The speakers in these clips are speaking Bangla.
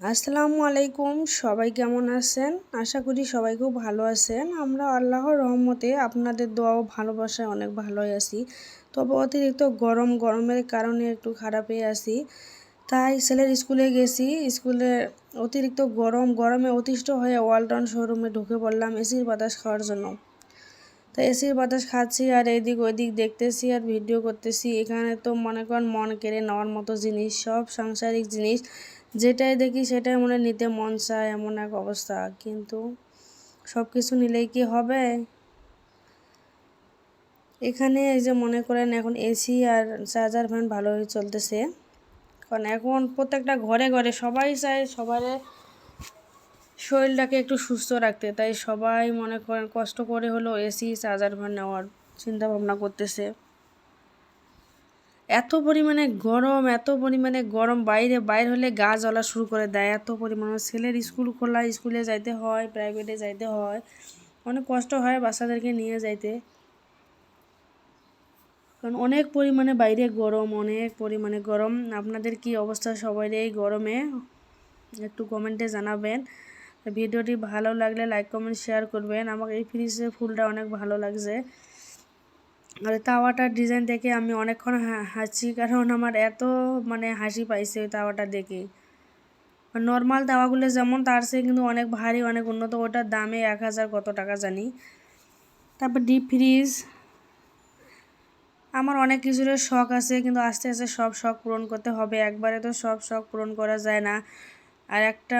আসসালামু আলাইকুম, সবাই কেমন আছেন? আশা করি সবাই খুব ভালো আছেন। আমরা আল্লাহর রহমতে আপনাদের দোয়া ও ভালোবাসায় অনেক ভালোই আছি। তবে অতিরিক্ত গরম, গরমের কারণে একটু খারাপই আছি। তাই ছেলের স্কুলে গেছি। স্কুলে অতিরিক্ত গরম, গরমে অতিষ্ঠ হয়ে ওয়ালটন শোরুমে ঢুকে পড়লাম এসির বাতাস খাওয়ার জন্য। তো এসির বাতাস খাচ্ছি আর এদিক ওইদিক দেখতেছি আর ভিডিও করতেছি। এখানে তো মনে করেন মন কেড়ে নেওয়ার মতো জিনিস, সব সাংসারিক জিনিস। যেটাই দেখি সেটাই মনে নিতে মন চায়, এমন এক অবস্থা। কিন্তু সব কিছু নিলেই কি হবে? এখানে এই যে মনে করেন এখন এসি আর চার্জার ফ্যান ভালোই চলতেছে। কারণ এখন প্রত্যেকটা ঘরে ঘরে সবাই চায় সবার শরীরটাকে একটু সুস্থ রাখতে। তাই সবাই মনে করেন কষ্ট করে হলো এসি, চার্জার ফ্যান নেওয়ার চিন্তা ভাবনা করতেছে। এত পরিমাণে গরম, এত পরিমাণে গরম, বাইরে, বাইর হলে গা জ্বলা শুরু করে দেয়। এত পরিমাণে ছেলের স্কুল খোলা, স্কুলে যাইতে হয় প্রাইভেটে যাইতে হয়। অনেক কষ্ট হয় বাচ্চাদেরকে নিয়ে যাইতে। কারণ অনেক পরিমাণে বাইরে গরম, অনেক পরিমাণে গরম। আপনাদের কি অবস্থা সবাই এই গরমে? একটু কমেন্টে জানাবেন। ভিডিওটি ভালো লাগলে লাইক, কমেন্ট, শেয়ার করবেন। আমাকে এই ফ্রিজে ফুলটা অনেক ভালো লাগছে। আর তাওয়াটার ডিজাইন দেখে আমি অনেকক্ষণ হাসি কারণ আমার এত মানে হাসি পাইছে ওই তাওয়াটা দেখে। নর্মাল তাওয়াগুলো যেমন তার সে কিন্তু অনেক ভারী, অনেক উন্নত। ওটার দামে এক হাজার কত টাকা জানি। তারপর ডিপ ফ্রিজ আমার অনেক কিছুর শখ আছে, কিন্তু আস্তে আস্তে সব শখ পূরণ করতে হবে। একবারে তো সব শখ পূরণ করা যায় না। আর একটা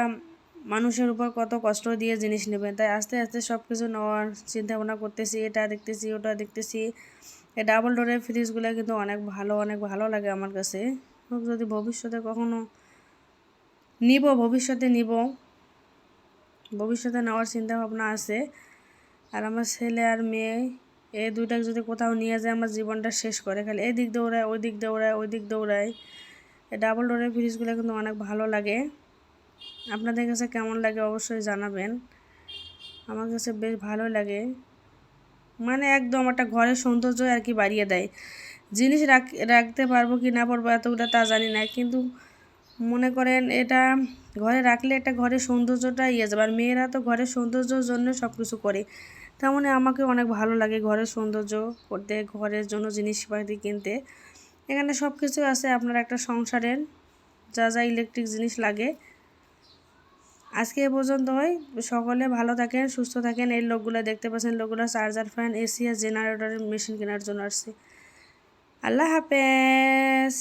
মানুষের উপর কত কষ্ট দিয়ে জিনিস নেবেন। তাই আস্তে আস্তে সব কিছু নেওয়ার চিন্তা ভাবনা করতেছি, এটা দেখতেছি, ওটা দেখতেছি। এই ডাবল ডোরের ফ্রিজগুলো কিন্তু অনেক ভালো অনেক ভালো লাগে আমার কাছে। যদি ভবিষ্যতে কখনো নিব, ভবিষ্যতে নিব। ভবিষ্যতে নেওয়ার চিন্তা ভাবনা আছে। আর আমার ছেলে আর মেয়ে, এই দুইটাকে যদি কোথাও নিয়ে যায়, আমার জীবনটা শেষ করে। খালি এই দিক দৌড়ায় ওই দিক দৌড়ায় ওই দিক দৌড়ায়। এই ডাবল ডোরের ফ্রিজগুলো কিন্তু অনেক ভালো লাগে। আপনাদের কাছে কেমন লাগে অবশ্যই জানাবেন। আমার কাছে বেশ ভালো লাগে। মানে একদম একটা ঘরের সৌন্দর্য আর কি বাড়িয়ে দেয়। জিনিস রাখতে পারব কি না পারব এতগুলো তা জানি না, কিন্তু মনে করেন এটা ঘরে রাখলে একটা ঘরের সৌন্দর্যটা ইয়ে যাবে। আর মেয়েরা তো ঘরের সৌন্দর্যর জন্য সব কিছু করে তেমনি আমাকে অনেক ভালো লাগে ঘরের সৌন্দর্য করতে, ঘরের জন্য জিনিসপাতি কিনতে। এখানে সব কিছু আছে আপনার একটা সংসারের, যা যা ইলেকট্রিক জিনিস লাগে। আজকে এ পর্যন্ত হয় সকলে ভালো থাকেন, সুস্থ থাকেন। এই লোকগুলো দেখতে পাচ্ছেন, লোকগুলো চার্জার ফ্যান, এসি আর জেনারেটরের মেশিন কেনার জন্য আসছে। আল্লাহ হাফেজ।